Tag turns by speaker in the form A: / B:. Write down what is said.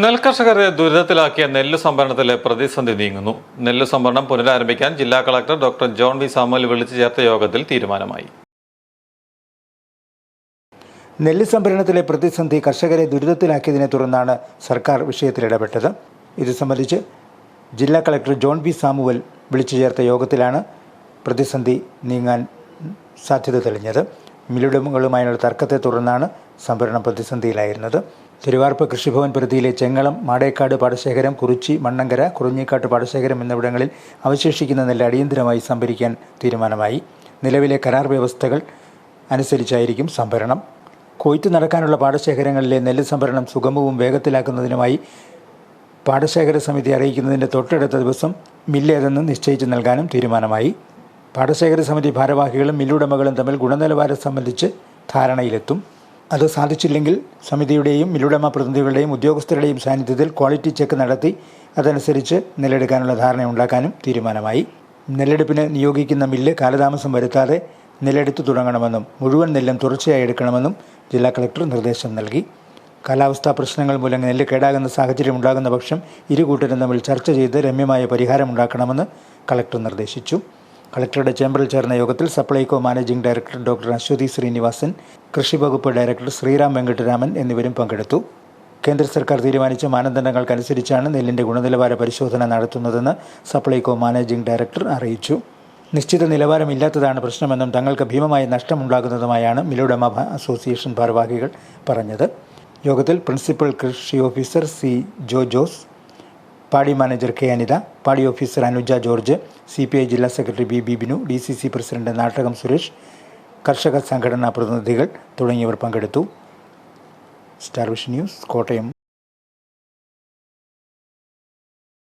A: നെൽകർഷകരെ ദുരിതത്തിലാക്കിയ നെല്ല് സംഭരണത്തിലെ പ്രതിസന്ധി നീങ്ങുന്നു. നെല്ല് സംഭരണം പുനരാരംഭിക്കാൻ ജില്ലാ collector doctor John V Samuel വിളിച്ചു ചേർത്ത യോഗത്തിൽ തീരുമാനമായി.
B: നെല്ല് സംഭരണത്തിലെ പ്രതിസന്ധി കർഷകരെ ദുരിതത്തിലാക്കിയതിനെ തുടർന്നാണ് സർക്കാർ വിഷയത്തിൽ ഇടപെട്ടത്. ഇത് സംബന്ധിച്ച് ജില്ലാ കളക്ടർ ജോൺ ബി സാമുവൽ വിളിച്ചു ചേർത്ത യോഗത്തിലാണ് പ്രതിസന്ധി നീങ്ങാൻ സാധ്യത തെളിഞ്ഞത്. മില്ലുടമകളുമായുള്ള തർക്കത്തെ തുടർന്നാണ് സംഭരണം പ്രതിസന്ധിയിലായിരുന്നത്. തിരുവാർപ്പ് കൃഷിഭവൻ പരിധിയിലെ ചെങ്ങളം മാടേക്കാട് പാടശേഖരം കുറിച്ചി മണ്ണങ്കര കുറിഞ്ഞിക്കാട്ട് പാടശേഖരം എന്നിവിടങ്ങളിൽ അവശേഷിക്കുന്ന നെല്ല് അടിയന്തരമായി സംഭരിക്കാൻ തീരുമാനമായി. നിലവിലെ കരാർ വ്യവസ്ഥകൾ അനുസരിച്ചായിരിക്കും സംഭരണം. കൊയ്ത്ത് നടക്കാനുള്ള പാടശേഖരങ്ങളിലെ നെല്ല് സംഭരണം സുഗമവും വേഗത്തിലാക്കുന്നതിനുമായി പാടശേഖര സമിതി അറിയിക്കുന്നതിന്റെ തൊട്ടടുത്ത ദിവസം മില്ലേതെന്ന് നിശ്ചയിച്ച് നൽകാനും തീരുമാനമായി. പാടശേഖര സമിതി ഭാരവാഹികളും മില്ലുടമകളും തമ്മിൽ ഗുണനിലവാരം സംബന്ധിച്ച് ധാരണയിലെത്തും. അത് സാധിച്ചില്ലെങ്കിൽ സമിതിയുടെയും മില്ലുടമ പ്രതിനിധികളുടെയും ഉദ്യോഗസ്ഥരുടെയും സാന്നിധ്യത്തിൽ ക്വാളിറ്റി ചെക്ക് നടത്തി അതനുസരിച്ച് നെല്ലെടുക്കാനുള്ള ധാരണ ഉണ്ടാക്കാനും തീരുമാനമായി. നെല്ലെടുപ്പിന് നിയോഗിക്കുന്ന മില്ല് കാലതാമസം വരുത്താതെ നെല്ലെടുത്തു തുടങ്ങണമെന്നും മുഴുവൻ നെല്ലും തുടർച്ചയായി എടുക്കണമെന്നും ജില്ലാ കളക്ടർ നിർദ്ദേശം നൽകി. കാലാവസ്ഥാ പ്രശ്നങ്ങൾ മൂലം നെല്ല് കേടാകുന്ന സാഹചര്യം ഉണ്ടാകുന്ന പക്ഷം ഇരു കൂട്ടരും തമ്മിൽ ചർച്ച ചെയ്ത് രമ്യമായ പരിഹാരമുണ്ടാക്കണമെന്ന് കളക്ടർ നിർദ്ദേശിച്ചു. കളക്ടറുടെ ചേംബറിൽ ചേർന്ന യോഗത്തിൽ Supplyco managing director doctor Aswathi Sreenivasan കൃഷി വകുപ്പ് ഡയറക്ടർ ശ്രീറാം വെങ്കട്ടരാമൻ എന്നിവരും പങ്കെടുത്തു. കേന്ദ്ര സർക്കാർ തീരുമാനിച്ച മാനദണ്ഡങ്ങൾക്കനുസരിച്ചാണ് നെല്ലിന്റെ ഗുണനിലവാര പരിശോധന നടത്തുന്നതെന്ന് സപ്ലൈകോ മാനേജിംഗ് ഡയറക്ടർ അറിയിച്ചു. നിശ്ചിത നിലവാരമില്ലാത്തതാണ് പ്രശ്നമെന്നും തങ്ങൾക്ക് ഭീമമായ നഷ്ടമുണ്ടാകുന്നതുമായാണ് മിലുടമ അസോസിയേഷൻ ഭാരവാഹികൾ പറഞ്ഞത്. യോഗത്തിൽ പ്രിൻസിപ്പൽ കൃഷി ഓഫീസർ സി ജോ ജോസ് പാടി manager K Anitha paddy officer Anuja George C P I ജില്ലാ secretary B B Binu D C C president Nattakam Suresh കർഷക സംഘടനാ പ്രതിനിധികൾ തുടങ്ങിയവർ പങ്കെടുത്തു. Star vision news Kottayam.